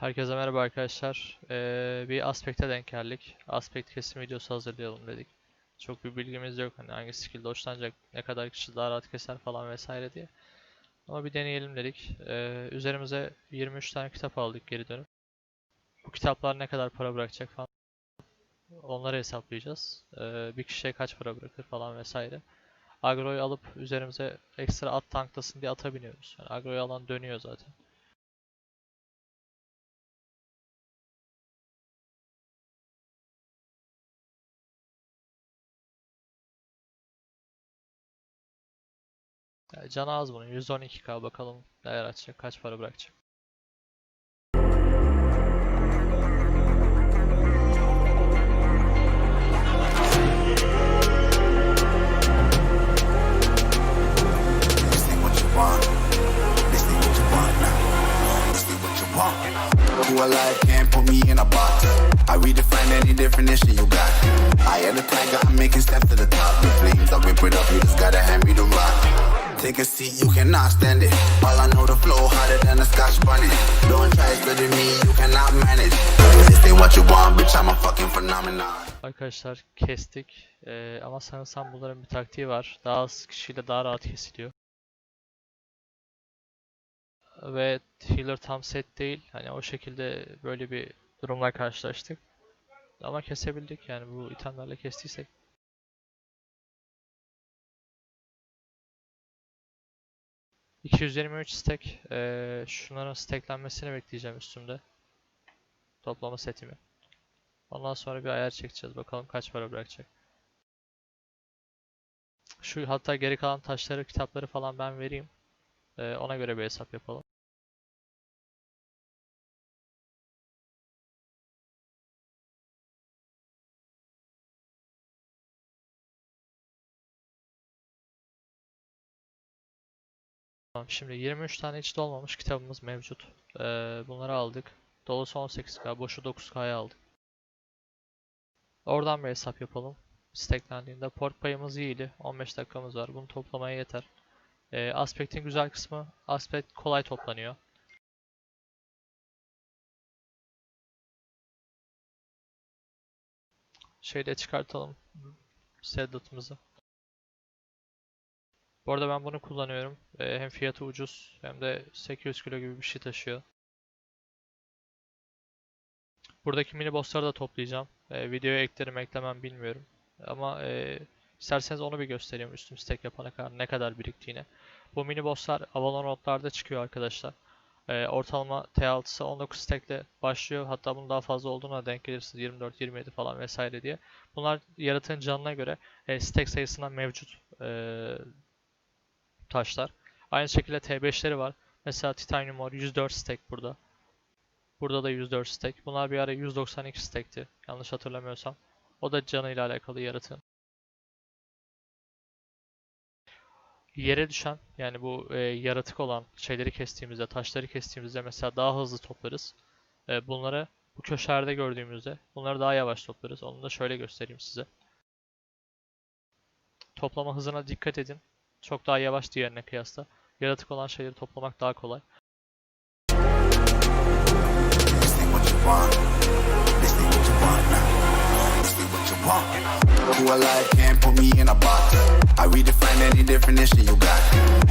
Herkese merhaba arkadaşlar. Ee, bir aspekte denk geldik. Aspekt kesim videosu hazırlayalım dedik. Çok bir bilgimiz yok hani hangi skill'de hoşlanacak, ne kadar kişi daha rahat keser falan vesaire diye. Ama bir deneyelim dedik. Ee, üzerimize 23 tane kitap aldık geri dönüp. Bu kitaplar ne kadar para bırakacak falan onları hesaplayacağız. Ee, bir kişiye kaç para bırakır falan vesaire. Agro'yu alıp üzerimize ekstra at tanklasın diye ata biniyoruz. Yani agroyu alan dönüyor zaten. Ya canı az bunun. 112k bakalım neler açacak, kaç para bırakacak. I redefine any definition you got. I am the tiger, I'm making steps to the top. Take a seat, you cannot stand it. All I know, the flow harder than a scotch bonnet. Don't try studying me, you cannot manage. This ain't what you want, bitch, I'm a fucking phenomenon. Arkadaşlar kestik Ee, ama sanırsam bunların bir taktiği var. Daha az kişiyle daha rahat kesiliyor. Ve healer tam set değil. Hani o şekilde böyle bir durumla karşılaştık. Ama kesebildik yani bu itemlerle kestiysek. ...223 stack. Ee, şunların stacklenmesini bekleyeceğim üstümde. Toplama setimi. Ondan sonra bir ayar çekeceğiz. Bakalım kaç para bırakacak. Şu hatta geri kalan taşları, kitapları falan ben vereyim. Ee, ona göre bir hesap yapalım. Tamam, şimdi 23 tane hiç dolmamış kitabımız mevcut. Ee, bunları aldık. Dolusu 18k, boşu 9k'ya aldık. Oradan bir hesap yapalım. Stacklendiğinde port payımız iyiydi. 15 dakikamız var. Bunu toplamaya yeter. Ee, Aspect'in güzel kısmı, Aspect kolay toplanıyor. Şeyde çıkartalım. Seddat'ımızı. Bu arada ben bunu kullanıyorum. Ee, hem fiyatı ucuz hem de 800 kilo gibi bir şey taşıyor. Buradaki mini bossları da toplayacağım. Ee, videoya eklerim eklemem bilmiyorum. Ama e, isterseniz onu bir göstereyim üstüm stack yapana kadar ne kadar biriktiğini. Bu mini bosslar Avalon Road'larda çıkıyor arkadaşlar. Ee, ortalama T6'sı 19 stack ile başlıyor. Hatta bunun daha fazla olduğuna denk gelirsiniz 24, 27 falan vesaire diye. Bunlar yaratığın canına göre e, stack sayısından mevcut e, taşlar. Aynı şekilde T5'leri var. Mesela Titanium Ore 104 stack burada. Burada da 104 stack. Bunlar bir ara 192 stack'ti. Yanlış hatırlamıyorsam. O da canıyla alakalı yaratığın. Yere düşen yani bu e, yaratık olan şeyleri kestiğimizde, taşları kestiğimizde mesela daha hızlı toplarız. E, bunları bu köşelerde gördüğümüzde bunları daha yavaş toplarız. Onu da şöyle göstereyim size. Toplama hızına dikkat edin. Çok daha yavaş diğerine kıyasla. Yaratık olan şeyleri toplamak daha kolay. Who alive can't put me in a box. I redefine any definition you got.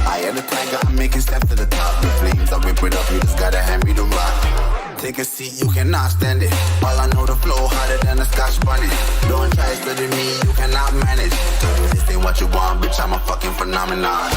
I am the tiger, I'm making steps to the top. Take a seat, you cannot stand it. All I know, the flow harder than a scotch bonnet. Don't try study me, you cannot manage. This ain't what you want, bitch, I'm a fucking phenomenon.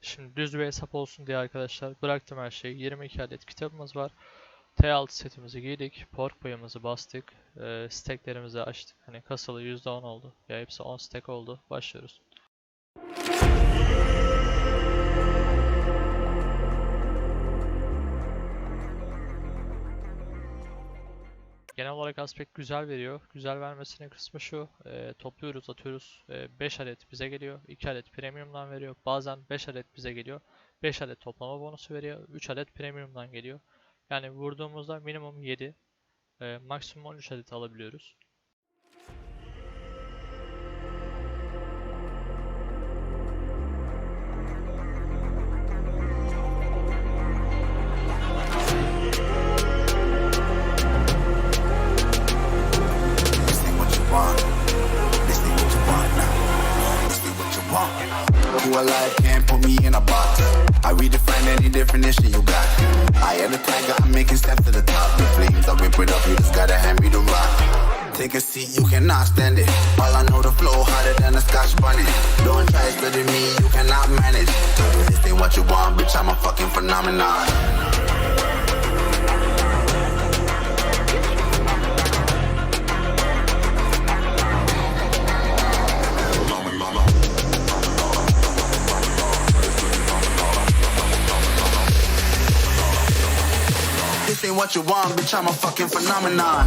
Şimdi düz bir hesap olsun diye arkadaşlar bıraktım her şeyi. 22 adet kitabımız var. T6 setimizi giydik. Pork payımızı bastık. E, stacklerimizi açtık. Hani kasalı %10 oldu. Ya hepsi 10 stack oldu. Başlıyoruz. Genel olarak aspekt güzel veriyor. Güzel vermesinin kısmı şu. e, topluyoruz, atıyoruz. 5 adet bize geliyor. 2 adet premium'dan veriyor. Bazen 5 adet bize geliyor. 5 adet toplama bonusu veriyor. 3 adet premium'dan geliyor. Yani vurduğumuzda minimum 7, e, maksimum 13 adet alabiliyoruz. Who alive can't put me in a box. Redefine any definition you got. I am the tiger, I'm making steps to the top. The flames, I whip it up, you just gotta hand me the rock. Take a seat, you cannot stand it. All I know, the flow harder than a scotch bunny. Don't try studying me, you cannot manage. This ain't what you want, bitch, I'm a fucking phenomenon. This ain't what you want, bitch, I'm a fucking phenomenon.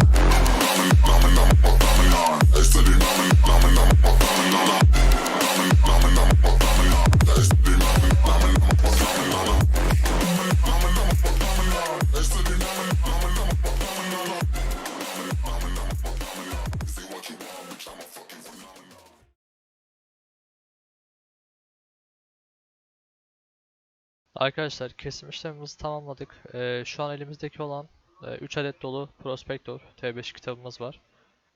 Arkadaşlar kesim işlemimizi tamamladık. Ee, şu an elimizdeki olan 3 adet dolu Prospector T5 kitabımız var.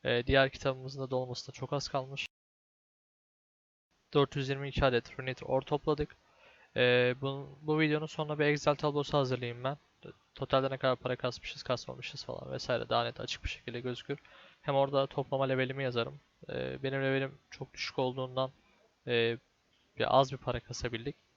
Ee, diğer kitabımızın da dolmasına çok az kalmış. 422 adet Runit Ore topladık. Ee, bu, bu videonun sonuna bir Excel tablosu hazırlayayım ben. Totalde ne kadar para kasmışız, kasmamışız falan vesaire daha net açık bir şekilde gözükür. Hem orada toplama levelimi yazarım. Ee, benim levelim çok düşük olduğundan e, az bir para kasabildik.